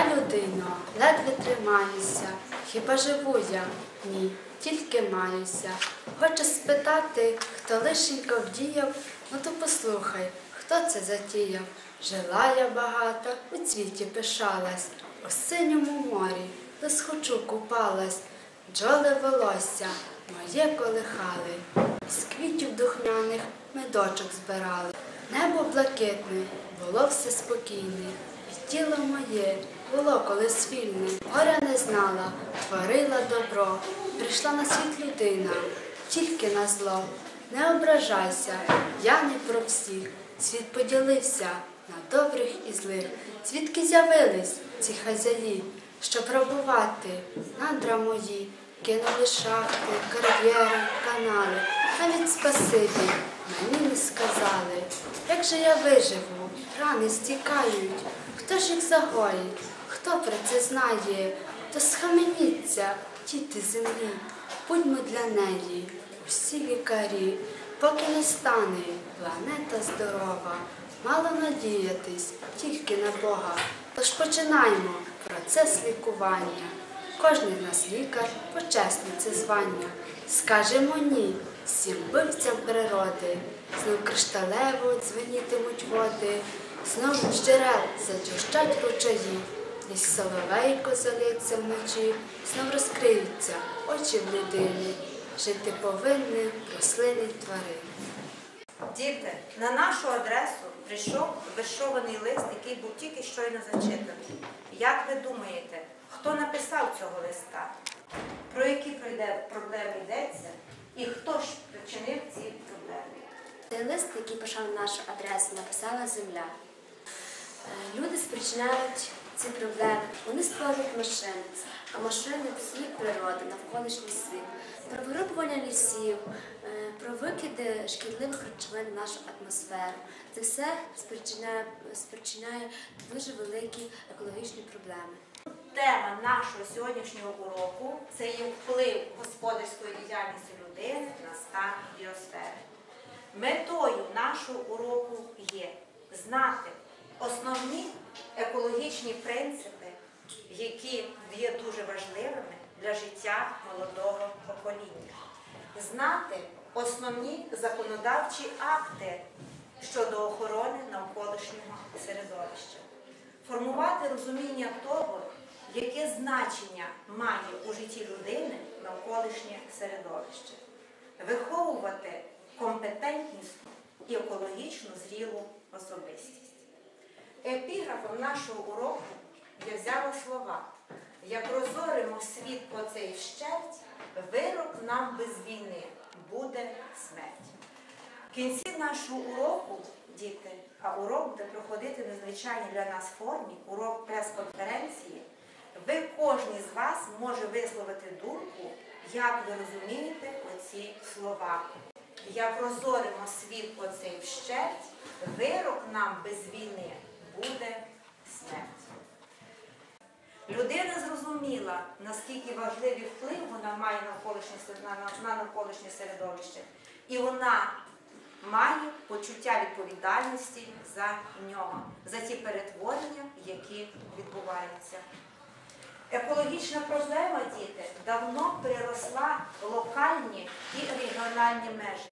людино, ледве тримаюся, хіба живу я? Ні, тільки маюся. Хочу спитати, хто лишенько вдіяв, ну то послухай, хто це затіяв. Жила я багато, у цвіті пишалась, у синьому морі, до схочу купалась, бджоли волосся моє колихали, з квітів духмяних медочок збирали. Небо блакитне, було все спокійне, і тіло моє було колись вільне. Горя не знала, творила добро, прийшла на світ людина, тільки на зло. Не ображайся, я не про всіх. Світ поділився на добрих і злих. Звідки з'явились ці хазяї, щоб рабувати надра мої, кинули шахти, кар'єри, канали, навіть спасибі мені не сказали. Як же я виживу, рани стікають, хто ж їх загоїть, хто про це знає, то схаменіться, діти землі, будьмо для неї, усі лікарі, поки не стане планета здорова, мало надіятись тільки на Бога. Тож починаймо процес лікування. Кожний нас лікар, почесне це звання. Скажемо ні всім вбивцям природи, знов кришталево дзвенітимуть води, знов з джерел затющать ручаї, ліс соловейко залється вночі, знов розкриються очі в людини, жити повинні рослини тварини. Діти, на нашу адресу прийшов вишований лист, який був тільки щойно зачитаний. Як ви думаєте, хто написав цього листа? Про які проблеми йдеться і хто ж причинив ці проблеми? Цей лист, який пішов на нашу адресу, написала земля. Е, Люди спричиняють ці проблеми. Вони створюють машини, а машини псують природу, навколишній світ, про вирубування лісів, е, про викиди шкідливих речовин в нашу атмосферу. Це все спричиняє, спричиняє дуже великі екологічні проблеми. Тема нашого сьогоднішнього уроку це є вплив господарської діяльності людини на стан біосфери. Метою нашого уроку є знати основні екологічні принципи, які є дуже важливими для життя молодого покоління, знати основні законодавчі акти щодо охорони навколишнього середовища. Формувати розуміння того, яке значення має у житті людини навколишнє середовище, виховувати компетентність і екологічно зрілу особистість. Епіграфом нашого уроку я взяла слова. Як розоримо світ по цей вщерть, вирок нам без війни буде смерть. В кінці нашого уроку, діти, а урок буде проходити в незвичайній для нас формі, урок прес-конференції, ви кожен з вас може висловити думку, як ви розумієте оці слова. Як розоримо світ оцей вщерть, вирок нам без війни буде смерть. Людина зрозуміла, наскільки важливий вплив вона має на навколишнє, на, на, на навколишнє середовище, і вона має почуття відповідальності за нього, за ті перетворення, які відбуваються. Екологічна проблема, діти, давно переросла локальні і регіональні межі.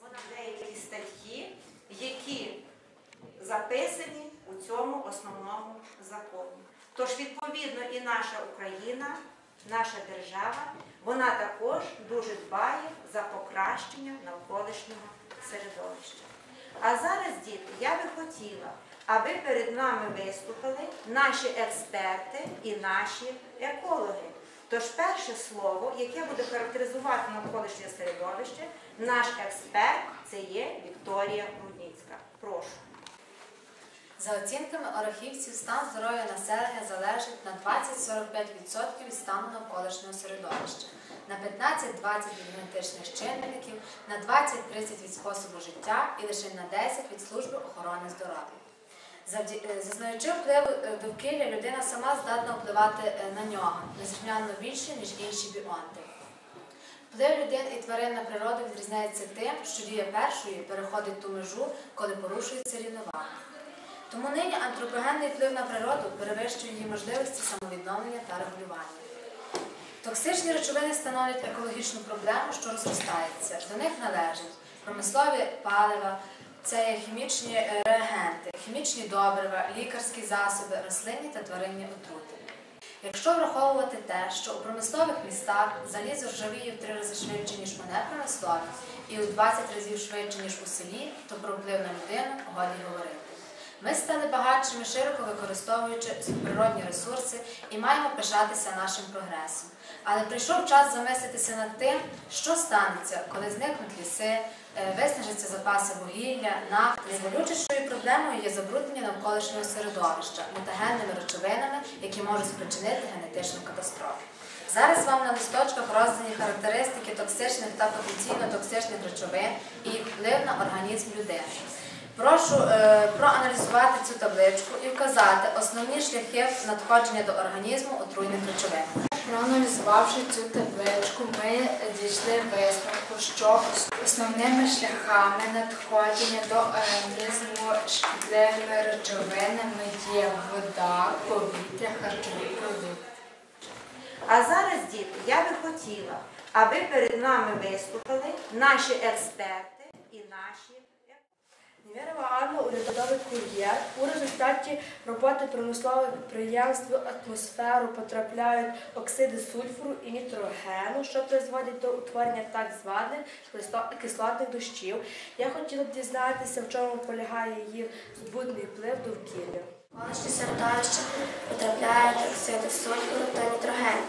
Вона деякі статті, які записані цьому основному законі. Тож, відповідно, і наша Україна, наша держава, вона також дуже дбає за покращення навколишнього середовища. А зараз, діти, я би хотіла, аби перед нами виступили наші експерти і наші екологи. Тож перше слово, яке буде характеризувати навколишнє середовище, наш експерт це є Вікторія Рудніцька. Прошу. За оцінками орахівців, стан здоров'я населення залежить на 20-45% від стану навколишнього середовища, на 15-20% від генетичних чинників, на 20-30% від способу життя і лише на 10% від служби охорони здоров'я. Е, Зазнаючи впливу е, довкілля, людина сама здатна впливати е, на нього незрівнянно більше, ніж інші біонти. Вплив людин і тварин на природу відрізняється тим, що дія першої переходить ту межу, коли порушується рівновага. Тому нині антропогенний вплив на природу перевищує її можливості самовідновлення та регулювання. Токсичні речовини становлять екологічну проблему, що розростається. До них належать промислові палива, це хімічні е, реагенти, хімічні добрива, лікарські засоби, рослинні та тваринні отрути. Якщо враховувати те, що у промислових містах залізо ржавіє в три рази швидше, ніж у непромислових, і у 20 разів швидше, ніж у селі, то про вплив на людину годі говорити. Ми стали багатшими, широко використовуючи природні ресурси і маємо пишатися нашим прогресом. Але прийшов час замислитися над тим, що станеться, коли зникнуть ліси, е, виснажаться запаси вугілля, нафти. Найболючішою проблемою є забруднення навколишнього середовища мутагенними речовинами, які можуть спричинити генетичну катастрофу. Зараз вам на листочках роздані характеристики токсичних та потенційно токсичних речовин і їх вплив на організм людини. Прошу е, проаналізувати цю табличку і вказати основні шляхи надходження до організму отруйних речовин. Проаналізувавши цю табличку, ми дійшли висновку, що основними шляхами надходження до організму шкідливими речовинами є вода, повітря, харчові продукти. А зараз, діти, я би хотіла, аби перед нами виступили наші експерти і наші. Невірова Анна, урядовий кур'єр. У результаті роботи промислових підприємств в атмосферу потрапляють оксиди сульфуру і нітрогену, що призводять до утворення так званих кислотних дощів. Я хотіла б дізнатися, в чому полягає їх збутний вплив довкілля. Навколишнє середовище потрапляють оксиди сульфуру та нітроген.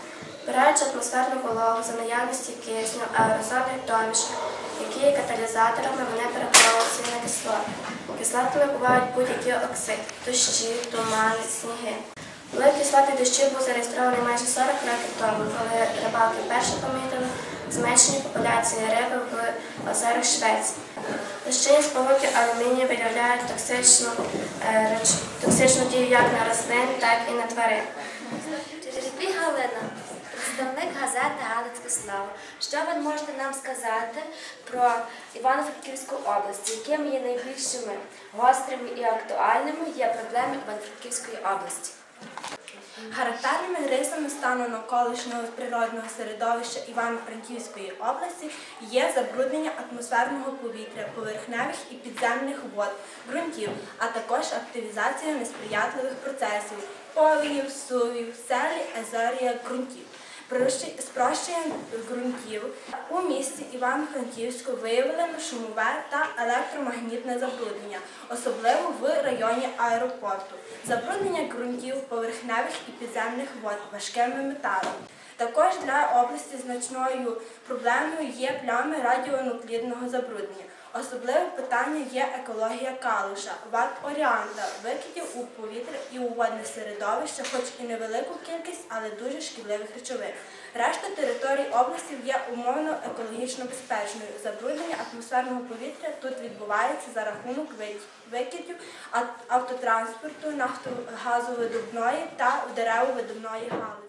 Вбираючи атмосферну вологу за наявності кисню, аерозольних домішок, які є каталізаторами, вони кислоти. Кислотами бувають будь-які оксиди, дощі, тумани, сніги. Вплив кислотних дощів був зареєстрований майже 40 років тому, коли рибалки вперше помітили зменшення популяції риби в озерах Швеції. Дощині сполуки алюмінію виявляють токсичну, е, токсичну дію як на рослин, так і на тварин. Представник газети Галицьке Слава. Що ви можете нам сказати про Івано-Франківську область, якими є найбільшими гострими і актуальними є проблеми Івано-Франківської області? Характерними рисами стану навколишнього природного середовища Івано-Франківської області є забруднення атмосферного повітря, поверхневих і підземних вод, ґрунтів, а також активізація несприятливих процесів, повіїв, сувів, селі, езерія ґрунтів. Прощ- Спрощення ґрунтів у місті Івано-Франківську виявлено шумове та електромагнітне забруднення, особливо в районі аеропорту. Забруднення ґрунтів поверхневих і підземних вод важкими металами. Також для області значною проблемою є плями радіонуклідного забруднення. Особливе питання є екологія калуша, ват оріанта, викидів у повітря і у водне середовище, хоч і невелику кількість, але дуже шкідливих речовин. Решта територій області є умовно екологічно безпечною. Забруднення атмосферного повітря тут відбувається за рахунок викидів ав- автотранспорту, нафтогазовидобної та деревовидобної галузі.